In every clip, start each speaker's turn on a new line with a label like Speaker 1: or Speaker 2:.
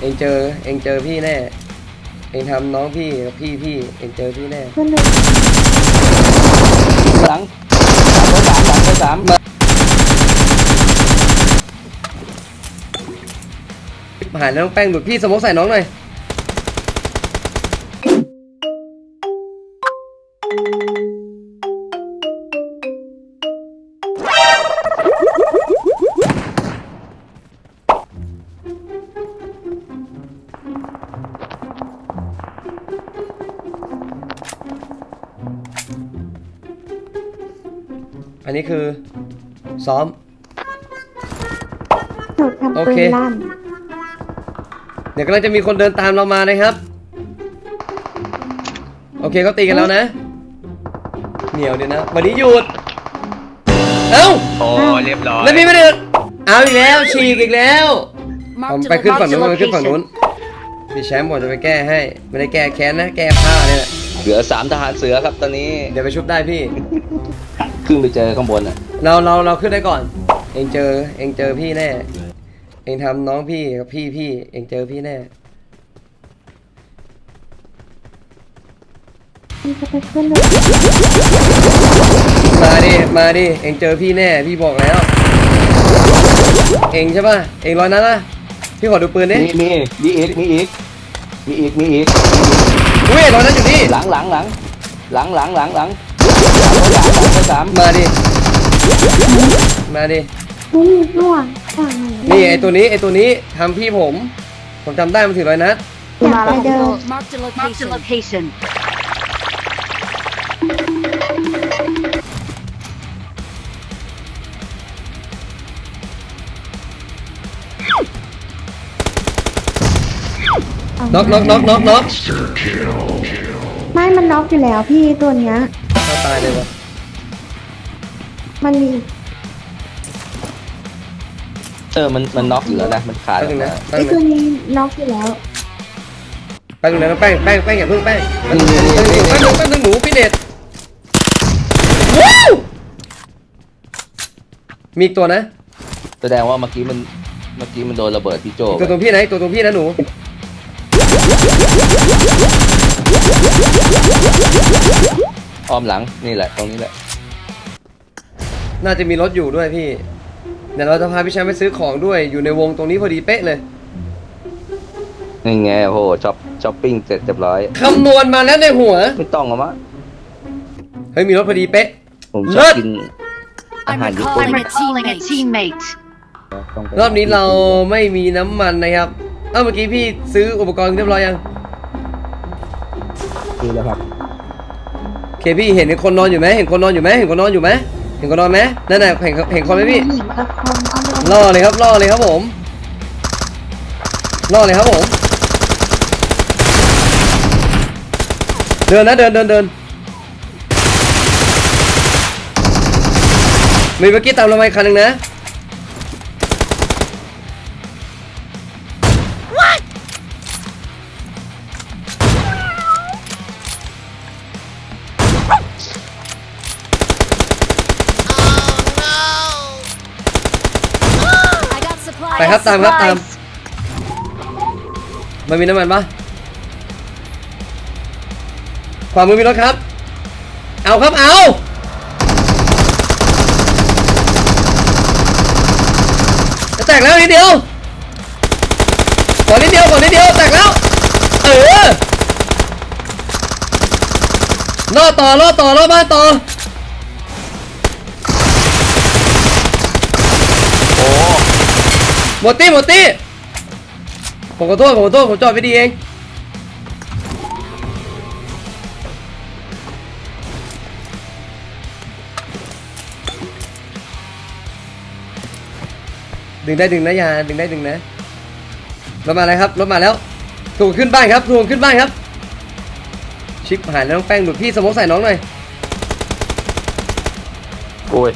Speaker 1: เองเจอ เองเจอพี่แน่ เองทำน้องพี่กับพี่พี่เองเจอพี่แน่
Speaker 2: เพื่อนหนึ่ง
Speaker 3: หลังสามสามสาม
Speaker 1: หายแล้วน้องแป้งหลุดพี่สมมติใส่น้องหน่อย อันนี้คือ ซ้อม
Speaker 2: หนูทำ
Speaker 1: โอ
Speaker 2: ปื
Speaker 1: เค
Speaker 2: นลั่น
Speaker 1: เดี๋ยวกำลังจะมีคนเดินตามเรามานะครับ โอเคเขาตีกันแล้วนะ เหนียวเดี๋ยวนะ วันนี้หยุด เอ้า
Speaker 4: โอ้เรียบร้อย
Speaker 1: แล้วพี่ไม่ได้เอาอีกแล้วฉีกอีกแล้ว ผม
Speaker 5: Marked
Speaker 1: ไป
Speaker 5: a
Speaker 1: ขึ้นฝั่งนู้น
Speaker 5: marked
Speaker 1: ไป
Speaker 5: a
Speaker 1: ขึ้นฝั่งนู้น
Speaker 5: location.
Speaker 1: พี่แชมป์บอกจะไปแก้ให้ ไม่ได้แก้แค้นนะ แก้ผ้าเนี่ยแหละ
Speaker 3: เหลือสามทหารเสือครับตอนนี้
Speaker 1: เดี๋ยวไปชุบได้พี่
Speaker 3: ขึ้นไปเจอข้างบนอะ
Speaker 1: เราเราเราขึ้นได้ก่อน เองเจอเองเจอพี่แน่ เองทำน้องพี่กับพี่พี่เองเจอพี่แน่
Speaker 2: มันจะไปเพื่อนหนึ่ง
Speaker 1: มาดิมาดิเองเจอพี่แน่พี่บอกแล้ว เองใช่ป่ะเองร้อยนัดป่ะพี่ขอดูปืนดิ
Speaker 3: มีมีมีอีกมีอีกมีอีกมีอีก
Speaker 1: อุ้ ยร้อยนัดอยู่นี่
Speaker 3: หลังหลังหลังหลังหลังหลังหลังสามสาม
Speaker 1: มาดิ มาดิ
Speaker 2: นี่ร่วงฝั่งไหน
Speaker 1: นี่ไอตัวนี้ไอตัวนี้ทำพี่ผม ผมจำได้มันถึงร้อยนัด
Speaker 2: อยากไปเดิน
Speaker 5: Marked a location.
Speaker 1: น็อกน็อกน็อกน็อกน็อก
Speaker 2: ไม่มันน็อกอยู่แล้วพี่ตัวเนี้ย
Speaker 1: เขาตายเลยวะ
Speaker 2: มันมี
Speaker 3: เออมันมันน็อกอยู่แล้วนะมันขาด
Speaker 1: แป๊บนึง
Speaker 3: แล้ว
Speaker 1: นะ
Speaker 3: นะ
Speaker 1: แป๊บ
Speaker 2: ไอ้
Speaker 1: นึ
Speaker 2: ตัว
Speaker 1: ง
Speaker 2: นี้น็อกอยู่แล้ว
Speaker 1: แป๊บนึงนะแป้งแป้งแป้งอย่าเพิ่งแป้งแป๊บนึงแป๊บนึงแป๊บนึงแป๊บนึงหนูพี่เด็ดว้าวมีอีกตัวนะ
Speaker 3: แสดงว่าเมื่อกี้มันเมื่อกี้มันโดนระเบิดพี่โจ
Speaker 1: อีกตัวตรงพี่นะอีกตัวตรงพี่นะหนู
Speaker 3: อ้อมหลังนี่แหละ ตรงนี้แหละ
Speaker 1: น่าจะมีรถอยู่ด้วยพี่ เดี๋ยวเราจะพาพี่แชมป์ไปซื้อของด้วยอยู่ในวงตรงนี้พอดีเป๊ะเลย
Speaker 3: นี่ไงโอ้โหช้อปช้อปปิ้งเสร็จเรียบร้อย
Speaker 1: คำนวณมาแล้วในหัว
Speaker 3: ไม่ต้องหรอมะ
Speaker 1: เฮ้ยมีรถพอดีเป๊ะ
Speaker 3: ผมช
Speaker 1: เลิ
Speaker 3: อบ
Speaker 1: ศ
Speaker 3: กินอา
Speaker 5: I'm
Speaker 3: หารญี่ปุ่น
Speaker 5: recalling a teammate.
Speaker 3: ต้องไป
Speaker 1: รอบนี้เราไม่มีน้ำมันนะครับเอ้าเมื่อกี้พี่ซื้ออุปกรณ์เรียบร้อยยัง
Speaker 3: ซื้อแล้วครับ
Speaker 1: โอ เคพี่เห็นคนนอนอยู่ไหมเห็นคนนอนอยู่ไหมเห็นคนนอนอยู่ไหมเห็นคนนอนไหมนั่นน่ะเห็นเห็นคนไหมพี่
Speaker 2: หญิงกับคนเอาไป
Speaker 1: ล่อเลยครับล่อเลยครับผมล่อเลยครับผม เดินนะเดินเดินเดินมีเมื่อกี้ตามเราไปคันหนึ่งนะ ไปครับตามครับตาม มันมีน้ำมันปะขวามือมีรถครับ เอาครับเอาจะแตกแล้วนิดเดียวก่อนนิดเดียวก่อนนิดเดียวแตกแล้ว เออล่อต่อล่อต่อล่อบ้านต่อ
Speaker 3: โอ้
Speaker 1: หมดตี้หมดตี้ผมขอโทษผมขอโทษผมจอดไม่ดีเองดึงได้ดึงนะยาดึงได้ดึงนะรถมาแล้วครับรถมาแล้วถูกขึ้นบ้านครับถูกขึ้นบ้านครับ ชิปหายแล้วน้องแป้งหลุดพี่สมมติใส่น้องหน่อย
Speaker 3: โอ้ย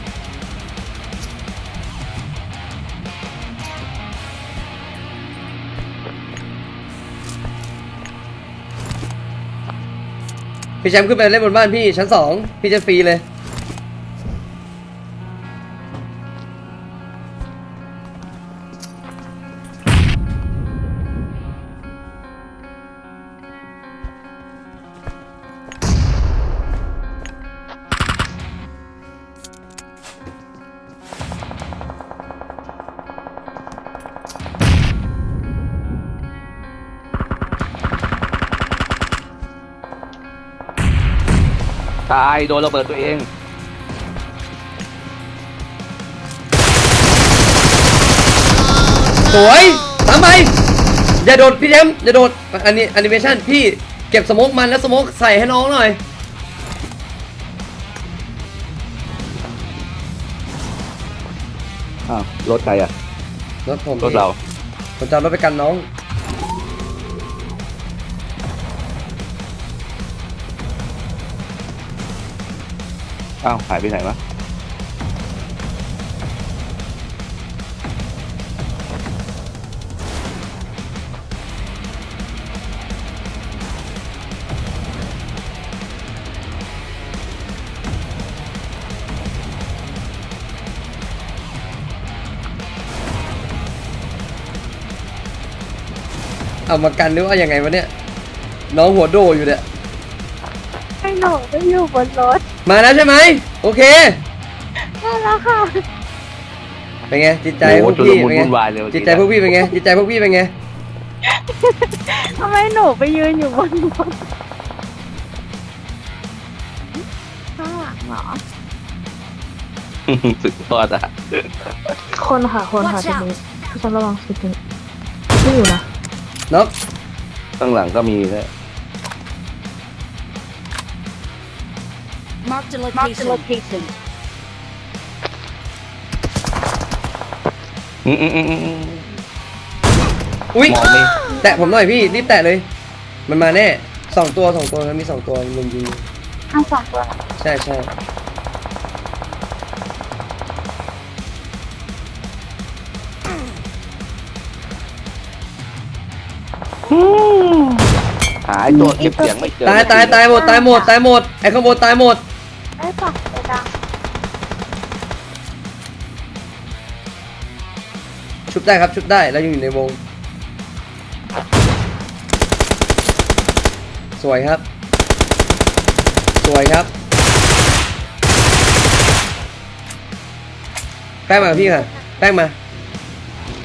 Speaker 1: พี่แชมป์ขึ้นไปเล่นบนบ้านพี่ชั้นสองพี่จะฟรีเลย
Speaker 3: ตายโดนระเบิดตัวเอง
Speaker 1: สวยตามไปอย่าโดดพี่แชมป์อย่าโดดอันนี้แอนิเมชันพี่เก็บสโมกมันแล้วสโมกใส่ให้น้องหน่อย
Speaker 3: อ้าวรถใครอะ
Speaker 1: รถผม
Speaker 3: รถเรา
Speaker 1: ผมจะเอารถไปกันน้อง
Speaker 3: อ้าวหายไปไหนวะ
Speaker 1: เอามากันหรือว่ายังไงวะเนี่ย น้องหัวโดอยู่เนี่ย
Speaker 2: ให้หนูไปอยู่บนรถ
Speaker 1: มาแล้วใช่ไหมโอเค
Speaker 2: ได้แล้วค่ะ
Speaker 1: เป็นไงจิตใจ
Speaker 3: โอ้
Speaker 1: พวก
Speaker 3: ชุล
Speaker 1: พี่
Speaker 3: มุน
Speaker 1: เป็นไง
Speaker 3: วุ่นวายเลย
Speaker 1: จิตใจพวกพี่เป็นไงจิตใจพวกพี่เป็นไง
Speaker 2: ทำไมหนูไปยืนอยู่บนรถข้างหลังเหรอ
Speaker 3: สุดยอดอะ
Speaker 4: คนค่ะคนค่ะ
Speaker 5: Watch
Speaker 4: ที
Speaker 5: out
Speaker 4: นี้พี่ฉันระวังสิทีไม่อยู่นะ
Speaker 1: น็อก
Speaker 3: ข้างหลังก็มีนะ
Speaker 5: Marked a location. location.
Speaker 3: อืมอืมอืมอืม
Speaker 1: อุ้ย
Speaker 3: มองไม่
Speaker 1: แตะผมหน่อยพี่รีบแตะเลย มันมาแน่สองตัวสองตัวมันมีสองตัวลุมยิง
Speaker 2: เอาสองตัว
Speaker 1: ใช่ใช่
Speaker 3: หายตัวเก็บเสียงไม่เจอ
Speaker 1: ตายตายตายหมดตายหมดตายหมดไอ้ข้างบนตายหมด
Speaker 2: ได้ปะไปดัง
Speaker 1: ชุบได้ครับชุบได้แล้วยังอยู่ในวง สวยครับ สวยครับแป้งมากับพี่ค่ะแป้งมา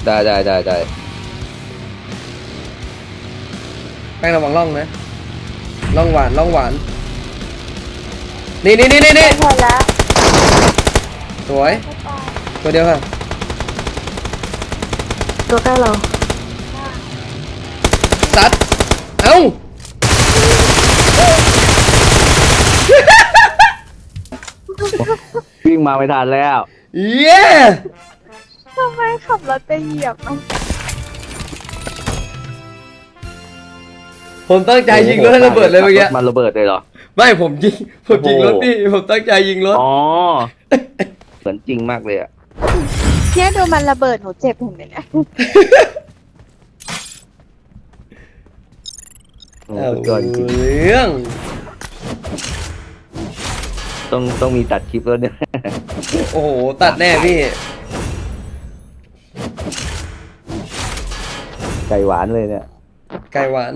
Speaker 3: ได้ได้ได้ได้
Speaker 1: แป้งระวังร่องนะร่องหวานร่องหวาน นี่นี่นี่นี่นี่
Speaker 2: หมดแล้ว
Speaker 1: สวย ตัวเดียวค่ะ
Speaker 4: ตัวใกล้เรา
Speaker 1: ซัด เอ้า
Speaker 3: วิ่งมาไม่ทันแล้ว
Speaker 1: เย้
Speaker 2: ทำไมขับรถไปเหยียบมัน
Speaker 1: ผมตั้งใจยิงรถให้ระเบิดเลยเมื่อกี้
Speaker 3: มันระเบิดเลยเหรอ
Speaker 1: ไม่ผมยิงผมยิงรถ
Speaker 3: โอ้โห
Speaker 1: พี่ผมตั้งใจยิงรถ
Speaker 3: อ๋อเหมือนจริงมากเลยอะ
Speaker 2: เนี่ยดูมันระเบิดหนูเจ็บเห็นไหมเนี่ย
Speaker 3: โอ้
Speaker 1: เอา
Speaker 3: สุดยอดจริง
Speaker 1: เรื่อง
Speaker 3: ๆต้องต้องมีตัดคลิปแล้วเนี่ย
Speaker 1: โอ้โหตัดแน่พี่
Speaker 3: ไก่หวานเลยเนี่ย
Speaker 1: ไก่หวาน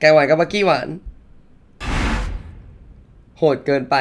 Speaker 1: ไก่หวานกับบักกี้หวาน โหดเกินไป